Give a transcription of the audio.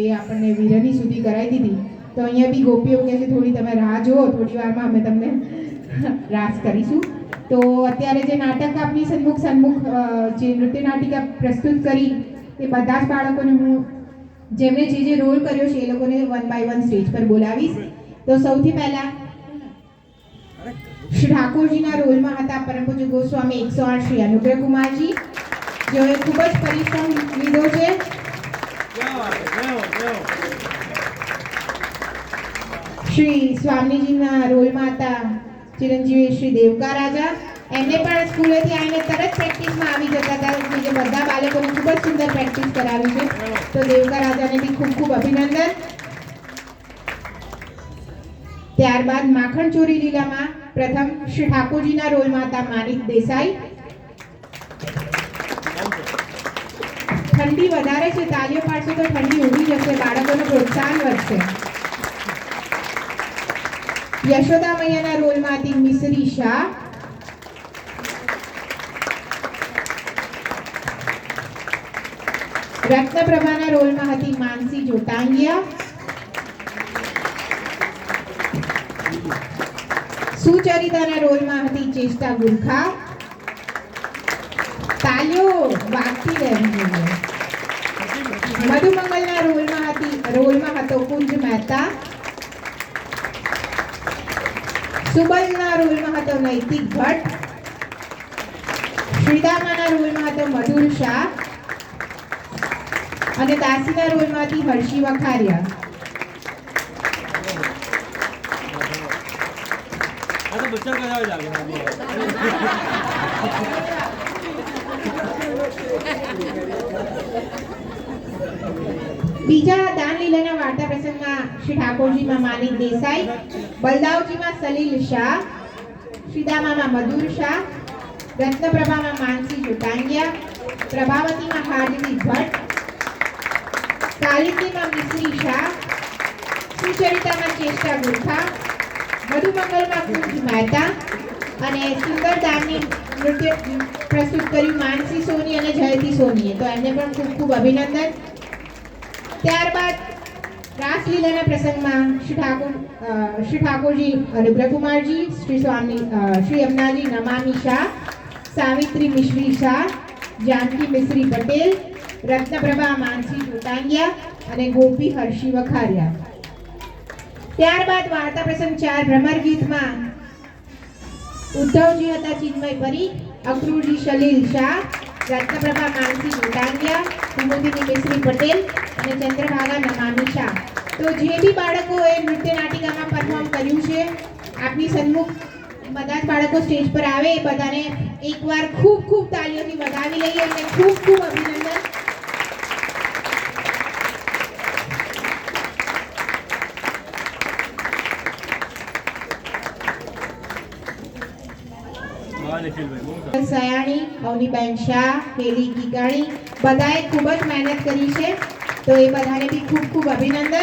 એ આપણને વિરહની સુધી કરાવી દીધી. તો અહીંયા બી ગોપીઓ કહે છે, થોડી તમે રાહ જુઓ, થોડી વારમાં અમે તમને રાસ કરીશું. તો અત્યારે જે નાટક આપની સન્મુખ સન્મુખ જે નૃત્ય નાટિકા પ્રસ્તુત કરી, એ બધા જ બાળકોને હું જેમણે જે જે રોલ કર્યો છે, એ લોકોને વન બાય વન સ્ટેજ પર બોલાવીશ. તો સૌથી પહેલા શ્રી ઠાકોરજીના રોલમાં હતા પરમ પૂજ્ય ગોસ્વામી એકસો આઠ શ્રી અનુગ્રહ કુમારજી જેઓએ ખૂબ જ પરિશ્રમ લીધો છે. શ્રી સ્વામીજીના રોલ માતા ચિરંજીવી શ્રી દેવકા રાજા. એમને પણ સ્કૂલેથી આવીને તરત પ્રેક્ટિસમાં આવી જતા હતા. જે બધા બાળકોને ખૂબ જ સુંદર પ્રેક્ટિસ કરાવી છે. તો દેવકા રાજાને બી ખૂબ ખૂબ અભિનંદન. ત્યારબાદ માખણ ચોરી લીલામાં પ્રથમ શ્રી ઠાકોરજીના રોલમાં હતા માનિક દેસાઈ. ઠંડી વધારે છે, તાલીઓ પાડશો તો ઠંડી ઉડી જશે, બાળકોને પ્રોત્સાહન વધશે. યશોદા મૈયાના રોલમાં હતી મિસરી શાહ. રત્નપ્રભાના રોલમાં હતી માનસી જોટાંગિયા. સુચરિતાના રોલમાં હતી ચેષ્ટા ગુરખા. તાલીઓ વાગતી રહેવી મધુમંગલના રોલમાં હતી રોલમાં હતો કુંજ મહેતા સુબલના રોલમાં હતો નૈતિક ભટ્ટ શ્રીદામાના રોલમાં હતો મધુર શાહ અને દાસીના રોલમાં હતી હર્ષી વખારિયા બચ્ચા કયા લાગે जाके દાન લીલાના વાર્તા પ્રસંગમાં શ્રી ઠાકોરજીમાં માનિક દેસાઈ, બલદાવજીમાં સલીલ શાહ, શ્રીદામામાં મધુર શાહ, રત્નપ્રભામાં માનસી જોટાંગિયા, પ્રભાવતીમાં હાર્દવી ભટ્ટ કાલિતીમાં મિશ્રી શાહ, સુચરિતામાં ચેષ્ટા ગુરખા મધુમંગલમાં કુંજ મહેતા અને સુંદર દાનની નૃત્ય પ્રસ્તુત કર્યું માનસી સોની અને જયતી સોનીએ. તો એમને પણ ખૂબ ખૂબ અભિનંદન. ત્યારબાદ રાસલીલાના પ્રસંગમાં શ્રી ઠાકોર શ્રી ઠાકોરજી અનુગ્રહકુમારજી શ્રી સ્વામી શ્રી અમનાજી નમામી શાહ, સાવિત્રી મિશ્રી શાહ, જાનકી મિશ્રી પટેલ, રત્નપ્રભા માનસી જોટાંગિયા અને ગોપી હર્ષી વખારિયા. ત્યારબાદ વાર્તા પ્રસંગ ચાર ભ્રમર ગીતમાં ઉદ્ધવજી હતા ચિન્મય પરી, અક્રુરજી સલીલ શાહ રત્નપ્રભા માનસી જોટાંગિયા કુમુદિની મિશ્રી પટેલ અને ચંદ્રભાગા નમામી શાહ તો જે બી બાળકોએ નૃત્ય નાટિકામાં પરફોર્મ કર્યું છે, આપની સન્મુખ બધા જ બાળકો સ્ટેજ પર આવે એ બધાને એકવાર ખૂબ ખૂબ તાલીઓથી વધાવી લઈએ અને ખૂબ ખૂબ અભિનંદન સયાણી, અવનીબેન શાહ હેલી ગીગાણી, બધાએ ખૂબ જ મહેનત કરી છે. તો એ બધાને બી ખૂબ ખૂબ અભિનંદન.